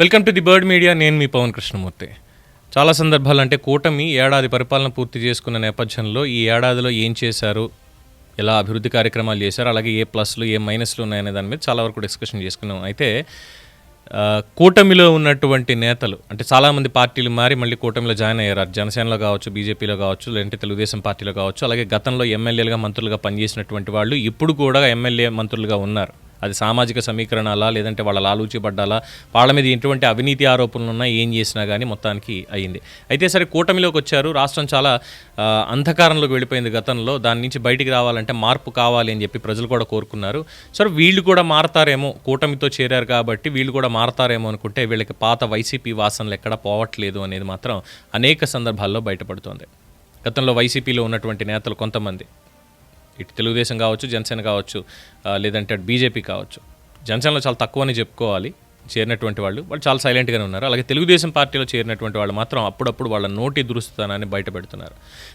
Welcome to the Bird Media నేను మీ పవన్ కృష్ణమూర్తి. చాలా సందర్భాలు అంటే కూటమి ఏడాది పరిపాలన పూర్తి చేసుకున్న నేపథ్యంలో ఈ ఏడాదిలో ఏం చేశారు? ఎలా అభివృద్ధి కార్యక్రమాలు చేశారు? అలాగే ఏ ప్లస్లు ఏ మైనస్లు ఉన్నాయనే దాని మీద చాలా వరకు డిస్కషన్ చేసుకున్నాం. అయితే కూటమిలో ఉన్నటువంటి నేతలు అంటే చాలామంది పార్టీలు మారి మళ్ళీ కూటమిలో జాయిన్ అయ్యారు. జనసేనలో కావచ్చు బీజేపీలో కావచ్చు లేదంటే తెలుగుదేశం పార్టీలో కావచ్చు అలాగే గతంలో ఎమ్మెల్యేలుగా మంత్రులుగా పనిచేసినటువంటి వాళ్ళు ఇప్పుడు కూడా ఎమ్మెల్యే మంత్రులుగా ఉన్నారు. అది సామాజిక సమీకరణాలా లేదంటే వాళ్ళ లాలూచిపడ్డాలా వాళ్ళ మీద ఎటువంటి అవినీతి ఆరోపణలు ఉన్నా ఏం చేసినా కానీ మొత్తానికి అయ్యింది. అయితే సరే కూటమిలోకి వచ్చారు. రాష్ట్రం చాలా అంధకారంలోకి వెళ్ళిపోయింది గతంలో. దాని నుంచి బయటికి రావాలంటే మార్పు కావాలి అని చెప్పి ప్రజలు కూడా కోరుకున్నారు. సరే వీళ్ళు కూడా మారతారేమో కూటమితో చేరారు కాబట్టి వీళ్ళు కూడా మారతారేమో అనుకుంటే వీళ్ళకి పాత వైసీపీ వాసనలు ఎక్కడ పోవట్లేదు అనేది మాత్రం అనేక సందర్భాల్లో బయటపడుతోంది. గతంలో వైసీపీలో ఉన్నటువంటి నేతలు కొంతమంది. ఇటు తెలుగుదేశం కావచ్చు జనసేన కావచ్చు లేదంటే బీజేపీ కావచ్చు. జనసేనలో చాలా తక్కువని చెప్పుకోవాలి. చేరినటువంటి వాళ్ళు. వాళ్ళు చాలా సైలెంట్గానే ఉన్నారు. అలాగే తెలుగుదేశం పార్టీలో చేరినటువంటి వాళ్ళు మాత్రం అప్పుడప్పుడు వాళ్ళ నోటి దురుస్తానాన్ని బయటపెడుతున్నారు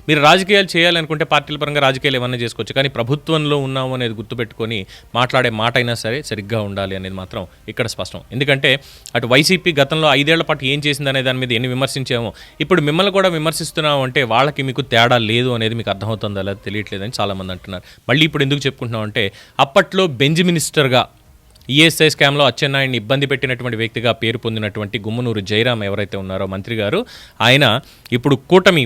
మీరు రాజకీయాలు చేయాలనుకుంటే పార్టీల పరంగా రాజకీయాలు ఏమన్నా చేసుకోవచ్చు. కానీ ప్రభుత్వంలో ఉన్నాము అనేది గుర్తుపెట్టుకొని మాట్లాడే మాట అయినా సరే సరిగ్గా ఉండాలి అనేది మాత్రం ఇక్కడ స్పష్టం. ఎందుకంటే అటు వైసీపీ గతంలో ఐదేళ్ళ పాటు ఏం చేసిందనే దాని మీద ఎన్ని విమర్శించామో ఇప్పుడు మిమ్మల్ని కూడా విమర్శిస్తున్నాం అంటే వాళ్ళకి మీకు తేడా లేదు అనేది మీకు అర్థమవుతుందా లేదా తెలియట్లేదని చాలామంది అంటున్నారు. మళ్ళీ ఇప్పుడు ఎందుకు చెప్పుకుంటున్నాం అంటే అప్పట్లో బెంజ్ మినిస్టర్గా ఈఎస్ఐ స్కామ్లో అచ్చెన్నాయుడిని ఇబ్బంది పెట్టినటువంటి వ్యక్తిగా పేరు పొందినటువంటి గుమ్మనూరు జయరాం ఎవరైతే ఉన్నారో మంత్రి గారు ఆయన ఇప్పుడు కూటమి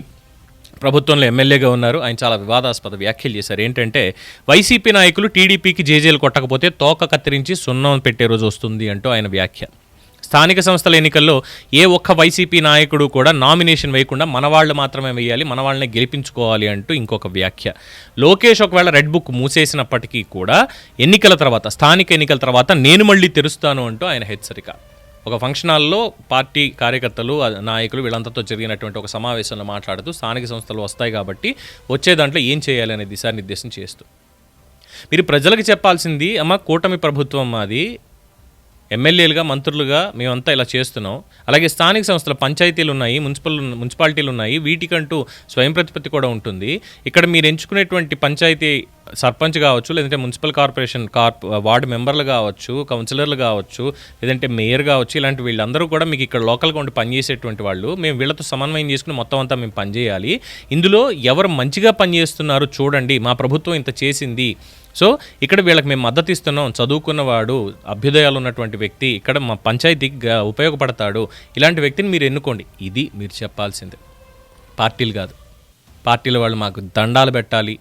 ప్రభుత్వంలో ఎమ్మెల్యేగా ఉన్నారు. ఆయన చాలా వివాదాస్పద వ్యాఖ్యలు చేశారు. ఏంటంటే వైసీపీ నాయకులు టీడీపీకి జేజేలు కొట్టకపోతే తోక కత్తిరించి సున్నం పెట్టే రోజు వస్తుంది అంటూ ఆయన వ్యాఖ్య. స్థానిక సంస్థల ఎన్నికల్లో ఏ ఒక్క వైసీపీ నాయకుడు కూడా నామినేషన్ వేయకుండా మన వాళ్ళు మాత్రమే వేయాలి మన వాళ్ళని గెలిపించుకోవాలి అంటూ ఇంకొక వ్యాఖ్య. లోకేష్ ఒకవేళ రెడ్ బుక్ మూసేసినప్పటికీ కూడా ఎన్నికల తర్వాత స్థానిక ఎన్నికల తర్వాత నేను మళ్ళీ తెరుస్తాను అంటూ ఆయన హెచ్చరిక. ఒక ఫంక్షన్ హాల్లో పార్టీ కార్యకర్తలు నాయకులు వీళ్ళంతతో జరిగినటువంటి ఒక సమావేశంలో మాట్లాడుతూ స్థానిక సంస్థలు వస్తాయి కాబట్టి వచ్చే దాంట్లో ఏం చేయాలి అనే దిశానిర్దేశం చేస్తూ. మీరు ప్రజలకు చెప్పాల్సింది అమ్మ కూటమి ప్రభుత్వం మాది ఎమ్మెల్యేలుగా మంత్రులుగా మేమంతా ఇలా చేస్తున్నాం. అలాగే స్థానిక సంస్థల పంచాయతీలు ఉన్నాయి మున్సిపల్ మున్సిపాలిటీలు ఉన్నాయి వీటికంటూ స్వయం ప్రతిపత్తి కూడా ఉంటుంది. ఇక్కడ మీరు ఎంచుకునేటువంటి పంచాయతీ సర్పంచ్ కావచ్చు లేదంటే మున్సిపల్ కార్పొరేషన్ కార్ప్ వార్డు మెంబర్లు కావచ్చు కౌన్సిలర్లు కావచ్చు లేదంటే మేయర్ కావచ్చు ఇలాంటి వీళ్ళందరూ కూడా మీకు ఇక్కడ లోకల్గా ఉండి పనిచేసేటువంటి వాళ్ళు. మేము వీళ్ళతో సమన్వయం చేసుకుని మొత్తం అంతా మేము పనిచేయాలి. ఇందులో ఎవరు మంచిగా పనిచేస్తున్నారో చూడండి. మా ప్రభుత్వం ఇంత చేసింది. సో ఇక్కడ వీళ్ళకి మేము మద్దతు ఇస్తున్నాం. చదువుకున్నవాడు అభ్యుదయాలు ఉన్నటువంటి వ్యక్తి ఇక్కడ మా పంచాయతీకి ఉపయోగపడతాడు. ఇలాంటి వ్యక్తిని మీరు ఎన్నుకోండి. ఇది మీరు చెప్పాల్సిందే. పార్టీలు కాదు. పార్టీల వాళ్ళు మాకు దండాలు పెట్టాలి.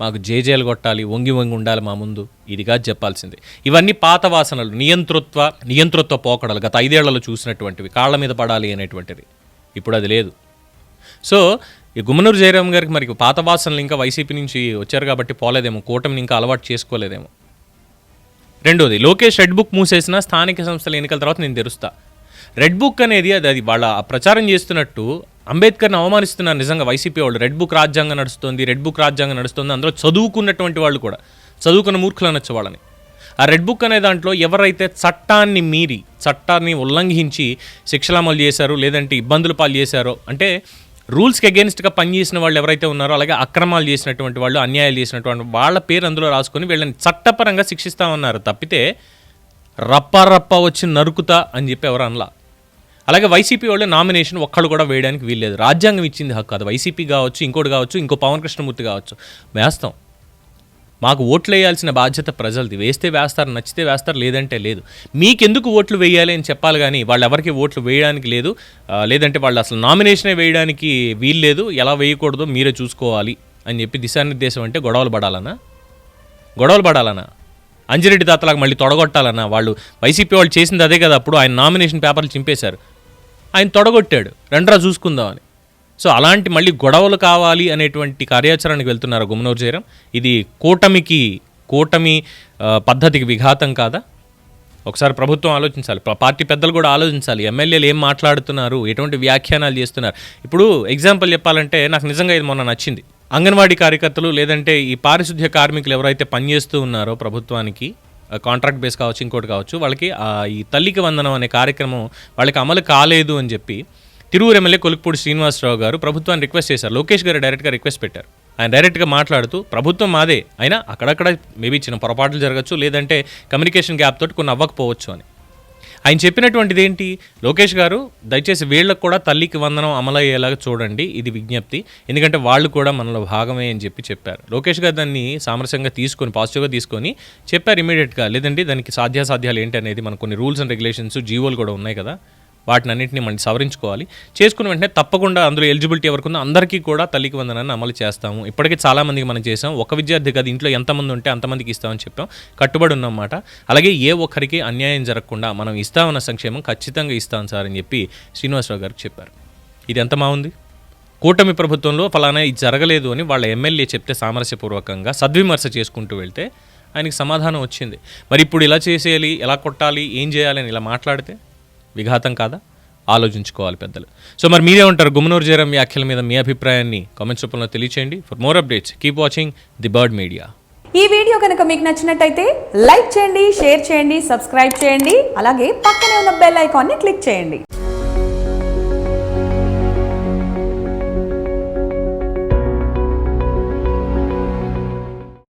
మాకు జేజేలు కొట్టాలి. వంగి వంగి ఉండాలి మా ముందు. ఇదిగా చెప్పాల్సింది చెప్పాల్సిందే. ఇవన్నీ పాత వాసనలు. నియంతృత్వ నియంతృత్వ పోకడలు. గత ఐదేళ్ళలో చూసినటువంటివి. కాళ్ళ మీద పడాలి అనేటువంటిది. ఇప్పుడు అది లేదు. సో ఈ గుమ్మనూరు జయరామ్ గారికి మరి పాత వాసనలు ఇంకా వైసీపీ నుంచి వచ్చారు కాబట్టి పోలేదేమో కూటమిని ఇంకా అలవాటు చేసుకోలేదేమో. రెండోది లోకేష్ రెడ్ బుక్ మూసేసిన స్థానిక సంస్థల ఎన్నికల తర్వాత నేను తెరుస్తా. రెడ్ బుక్ అనేది అది అది వాళ్ళ ప్రచారం చేస్తున్నట్టు అంబేద్కర్ని అవమానిస్తున్నారు నిజంగా వైసీపీ వాళ్ళు. రెడ్ బుక్ రాజ్యాంగం నడుస్తుంది రెడ్ బుక్ రాజ్యాంగం నడుస్తుంది అందులో చదువుకున్నటువంటి వాళ్ళు కూడా చదువుకున్న మూర్ఖులు అనొచ్చు వాళ్ళని. ఆ రెడ్ బుక్ అనే దాంట్లో ఎవరైతే చట్టాన్ని మీరి చట్టాన్ని ఉల్లంఘించి శిక్షలు అమలు చేశారు లేదంటే ఇబ్బందులు పాలు చేశారో అంటే రూల్స్కి అగేన్స్ట్గా పనిచేసిన వాళ్ళు ఎవరైతే ఉన్నారో అలాగే అక్రమాలు చేసినటువంటి వాళ్ళు అన్యాయాలు చేసినటువంటి వాళ్ళ పేరు అందులో రాసుకొని వీళ్ళని చట్టపరంగా శిక్షిస్తామన్నారు తప్పితే రప్ప రప్ప వచ్చి నరుకుతా అని చెప్పి ఎవరు అనలా. అలాగే వైసీపీ వాళ్ళు నామినేషన్ ఒక్కళ్ళు కూడా వేయడానికి వీల్లేదు. రాజ్యాంగం ఇచ్చింది హక్కు. అది వైసీపీ కావచ్చు ఇంకోటి కావచ్చు ఇంకో పవన్ కృష్ణమూర్తి కావచ్చు. వేస్తాం మాకు ఓట్లు వేయాల్సిన బాధ్యత ప్రజలది. వేస్తే వేస్తారు నచ్చితే వేస్తారు లేదంటే లేదు. మీకెందుకు ఓట్లు వేయాలి అని చెప్పాలి కానీ వాళ్ళు ఎవరికి ఓట్లు వేయడానికి లేదు. లేదంటే వాళ్ళు అసలు నామినేషనే వేయడానికి వీలు లేదు ఎలా వేయకూడదో మీరే చూసుకోవాలి అని చెప్పి దిశానిర్దేశం అంటే గొడవలు పడాలనా? గొడవలు పడాలనా? అంజిరెడ్డి తాతలకు మళ్ళీ తొడగొట్టాలన్నా వాళ్ళు వైసీపీ వాళ్ళు చేసింది అదే కదా అప్పుడు ఆయన నామినేషన్ పేపర్లు చింపేశారు. ఆయన తొడగొట్టాడు. రండ్రా చూసుకుందామని. సో అలాంటి మళ్ళీ గొడవలు కావాలి అనేటువంటి కార్యాచరణకు వెళ్తున్నారు గుమ్మనూరు జయరాం. ఇది కూటమికి కూటమి పద్ధతికి విఘాతం కాదా? ఒకసారి ప్రభుత్వం ఆలోచించాలి. పార్టీ పెద్దలు కూడా ఆలోచించాలి. ఎమ్మెల్యేలు ఏం మాట్లాడుతున్నారు? ఎటువంటి వ్యాఖ్యానాలు చేస్తున్నారు? ఇప్పుడు ఎగ్జాంపుల్ చెప్పాలంటే నాకు నిజంగా ఇది మొన్న నచ్చింది. అంగన్వాడీ కార్యకర్తలు లేదంటే ఈ పారిశుద్ధ్య కార్మికులు ఎవరైతే పనిచేస్తూ ఉన్నారో ప్రభుత్వానికి కాంట్రాక్ట్ బేస్ కావచ్చు ఇంకోటి కావచ్చు వాళ్ళకి ఈ తల్లికి వందనం అనే కార్యక్రమం వాళ్ళకి అమలు కాలేదు అని చెప్పి తిరువురు ఎమ్మెల్యే కొలుక్పూడి శ్రీనివాసరావు గారు ప్రభుత్వాన్ని రిక్వెస్ట్ చేశారు. లోకేష్ గారు డైరెక్ట్గా రిక్వెస్ట్ పెట్టారు. ఆయన డైరెక్ట్గా మాట్లాడుతూ ప్రభుత్వం మాదే. అయినా అక్కడక్కడ మేబీ చిన్న పొరపాట్లు జరగచ్చు లేదంటే కమ్యూనికేషన్ గ్యాప్ తోటి కొన్ని అవ్వకపోవచ్చు అని. ఆయన చెప్పినటువంటిది ఏంటి? లోకేష్ గారు దయచేసి వీళ్ళకు కూడా తల్లికి వందనం అమలయ్యేలాగా చూడండి. ఇది విజ్ఞప్తి. ఎందుకంటే వాళ్ళు కూడా మనలో భాగమే అని చెప్పి చెప్పారు. లోకేష్ గారు దాన్ని సామరస్యంగా తీసుకొని పాజిటివ్గా తీసుకొని చెప్పారు ఇమీడియట్గా. లేదండి దానికి సాధ్యాసాధ్యాలు ఏంటి అనేది మన కొన్ని రూల్స్ అండ్ రెగ్యులేషన్స్ జీవోలు కూడా ఉన్నాయి కదా. వాటిని అన్నింటినీ మనం సవరించుకోవాలి. చేసుకున్న వెంటనే తప్పకుండా అందులో ఎలిజిబిలిటీ ఎవరికి ఉందో అందరికీ కూడా తల్లికి వందనాన్ని అమలు చేస్తాము. ఇప్పటికే చాలామందికి మనం చేసాం ఒక విద్యార్థి కాదు ఇంట్లో ఎంతమంది ఉంటే అంతమందికి ఇస్తామని చెప్పాం. కట్టుబడి ఉన్నమాట అలాగే ఏ ఒక్కరికి అన్యాయం జరగకుండా మనం ఇస్తామన్న సంక్షేమం ఖచ్చితంగా ఇస్తాం సార్ అని చెప్పి శ్రీనివాసరావు గారికి చెప్పారు. ఇది ఎంత బాగుంది? కూటమి ప్రభుత్వంలో ఫలానా ఇది జరగలేదు అని వాళ్ళ ఎమ్మెల్యే చెప్తే సామరస్యపూర్వకంగా సద్విమర్శ చేసుకుంటూ వెళ్తే ఆయనకి సమాధానం వచ్చింది. మరి ఇప్పుడు ఇలా చేసేయాలి ఎలా కొట్టాలి ఏం చేయాలి అని ఇలా మాట్లాడితే? విఘాతం కాదా? ఆలోచించుకోవాలి పెద్దలు. సో మరి మీరే ఉంటారు గుమ్మనూరు జయరాం వ్యాఖ్యల మీద మీ అభిప్రాయాన్ని కామెంట్స్ రూపంలో తెలియచేయండి. For more updates keep watching the Bird Media ఈ వీడియో కనుక మీకు నచ్చినట్టయితే లైక్ చేయండి షేర్ చేయండి సబ్స్క్రైబ్ చేయండి అలాగే పక్కనే ఉన్న బెల్ ఐకాన్ని క్లిక్ చేయండి.